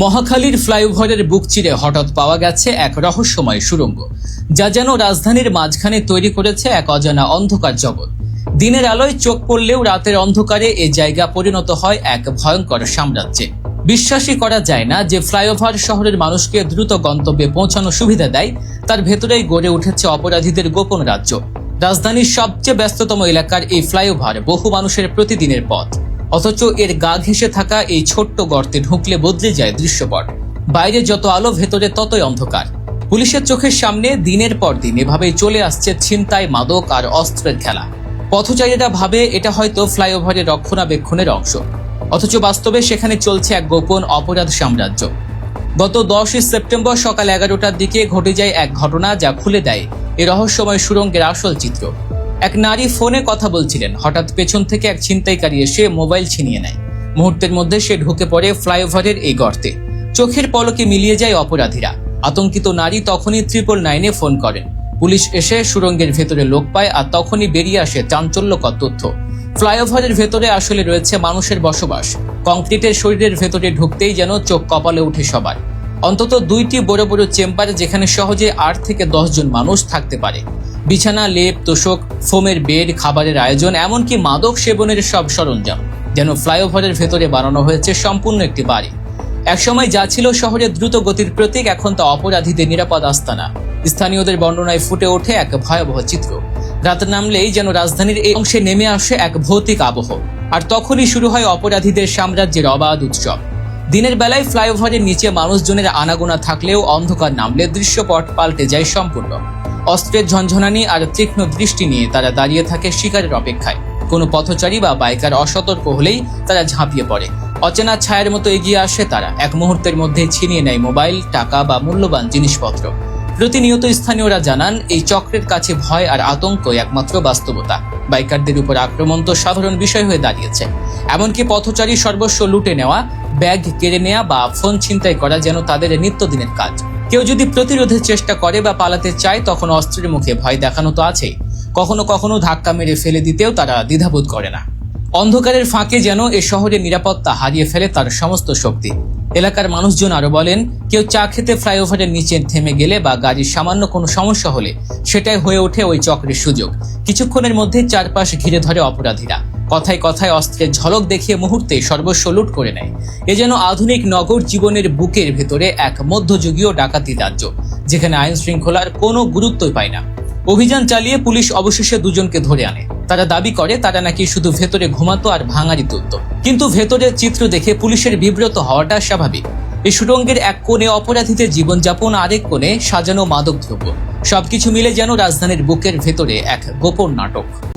মহাখালীর ফ্লাইওভারের বুক চিরে হঠাৎ পাওয়া গেছে এক রহস্যময় সুড়ঙ্গ, যা যেন রাজধানীর মাঝখানে তৈরি করেছে এক অজানা অন্ধকার জগৎ। দিনের আলোয় চোখ পড়লেও রাতের অন্ধকারে এ জায়গা পরিণত হয় এক ভয়ঙ্কর সাম্রাজ্যে। বিশ্বাসই করা যায় না যে ফ্লাইওভার শহরের মানুষকে দ্রুত গন্তব্যে পৌঁছানো সুবিধা দেয়, তার ভেতরেই গড়ে উঠেছে অপরাধীদের গোপন রাজ্য। রাজধানীর সবচেয়ে ব্যস্ততম এলাকার এই ফ্লাইওভার বহু মানুষের প্রতিদিনের পথ। অথচ এর গা ঘেঁষে থাকা এই ছোট্ট গর্তে ঢুকলে বদলে যায় দৃশ্যপট। বাইরে যত আলো, ভেতরে ততই অন্ধকার। পুলিশের চোখের সামনে দিনের পর দিন এভাবেই চলে আসছে ছিনতাই, মাদক আর অস্ত্রের খেলা। পথচারীরা ভাবে এটা হয়তো ফ্লাইওভারের রক্ষণাবেক্ষণের অংশ। অথচ বাস্তবে সেখানে চলছে এক গোপন অপরাধ সাম্রাজ্য। গত দশই সেপ্টেম্বর সকাল এগারোটার দিকে ঘটে যায় এক ঘটনা যা খুলে দেয় এ রহস্যময় সুরঙ্গের আসল চিত্র। এক নারী ফোনে কথা বলছিলেন। হঠাৎ পেছন থেকে এক ছিনতাইকারী এসে মোবাইল ছিনিয়ে নেয়। মুহূর্তের মধ্যে সে ঢুকে পড়ে ফ্লাইওভারের এই গর্তে। চোখের পলকে মিলিয়ে যায় অপরাধীরা। আতঙ্কিত নারী তখনই ট্রিপল নাইনে ফোন করেন। পুলিশ এসে সুরঙ্গের ভেতরে লোক পায় আর তখনই বেরিয়ে আসে চাঞ্চল্যকর তথ্য। ফ্লাইওভারের ভেতরে আসলে রয়েছে মানুষের বসবাস। কংক্রিটের শরীরের ভেতরে ঢুকতেই যেন চোখ কপালে উঠে সবার। অন্তত দুইটি বড় বড় চেম্বার যেখানে সহজে আট থেকে দশ জন মানুষ থাকতে পারে। বিছানা, লেপ, তোষক, ফোমের বেড, খাবারের আয়োজন, এমনকি মাদক সেবনের সব সরঞ্জাম, যেন ফ্লাইওভারের ভেতরে বানানো হয়েছে সম্পূর্ণ একটি বাড়ি। একসময় যা ছিল শহরের দ্রুত গতির প্রতীক, এখন তা অপরাধীদের নিরাপদ আস্তানা। স্থানীয়দের বর্ণনায় ফুটে ওঠে এক ভয়াবহ চিত্র। রাত নামলেই যেন রাজধানীর এই অংশে নেমে আসে এক ভৌতিক আবহ। আর তখনই শুরু হয় অপরাধীদের সাম্রাজ্যের অবাধ উৎসব। দিনের বেলায় ফ্লাইওভারের নিচে মানুষজনের আনাগোনা থাকলেও অন্ধকার নামলে দৃশ্যপট পাল্টে যায় সম্পূর্ণ। অস্ত্রের ঝনঝনানি আর তীক্ষ্ণ দৃষ্টি নিয়ে তারা দাঁড়িয়ে থাকে শিকারের অপেক্ষায়। কোনো পথচারী বা বাইকার অসতর্ক হলেই তারা ঝাঁপিয়ে পড়ে। অচেনা ছায়ের মতো এগিয়ে আসে তারা। এক মুহূর্তের মধ্যে ছিনিয়ে নেয় মোবাইল, টাকা বা মূল্যবান জিনিসপত্র। প্রতিনিয়ত স্থানীয়রা জানান, এই চক্রের কাছে ভয় আর আতঙ্ক একমাত্র বাস্তবতা। বাইকারদের উপর আক্রমণ তো সাধারণ বিষয় হয়ে দাঁড়িয়েছে। এমনকি পথচারী সর্বস্ব লুটে নেওয়া ব্যাগ কেড়ে নেওয়া বা ফোন ছিনতাই করা যেন তাদের নিত্যদিনের কাজ। কেউ যদি প্রতিরোধের চেষ্টা করে বা পালাতে চায়, তখন অস্ত্রের মুখে ভয় দেখানো তো আছেই। কখনো কখনো ধাক্কা মেরে ফেলে দিতেও তারা দ্বিধাবোধ করে না। অন্ধকারের ফাঁকে যেন এ শহরে নিরাপত্তা হারিয়ে ফেলে তার সমস্ত শক্তি। এলাকার মানুষজন আরও বলেন, কেউ চা খেতে ফ্লাইওভারের নিচে থেমে গেলে বা গাড়ির সামান্য কোনো সমস্যা হলে সেটাই হয়ে ওঠে ওই চক্রের সুযোগ। কিছুক্ষণের মধ্যে চারপাশ ঘিরে ধরে অপরাধীরা। কথায় কথায় অস্ত্রের ঝলক দেখিয়ে মুহূর্তে সর্বস্ব লুট করে নেয়। এ যেন আধুনিক নগর জীবনের বুকের ভেতরে এক মধ্যযুগীয় ডাকাতি রাজ্য যেখানে আইন শৃঙ্খলার কোনো গুরুত্বই পায় না। অভিযান চালিয়ে পুলিশ অবশেষে দুজনকে ধরে আনে। তারা দাবি করে, তারা নাকি শুধু ভেতরে ঘুমাতো আর ভাঙারি তুলত। কিন্তু ভেতরের চিত্র দেখে পুলিশের বিব্রত হওয়াটা স্বাভাবিক। এই সুরঙ্গের এক কোণে অপরাধীদের জীবনযাপন, আরেক কোণে সাজানো মাদক দ্রব্য সবকিছু মিলে যেন রাজধানীর বুকের ভেতরে এক গোপন নাটক।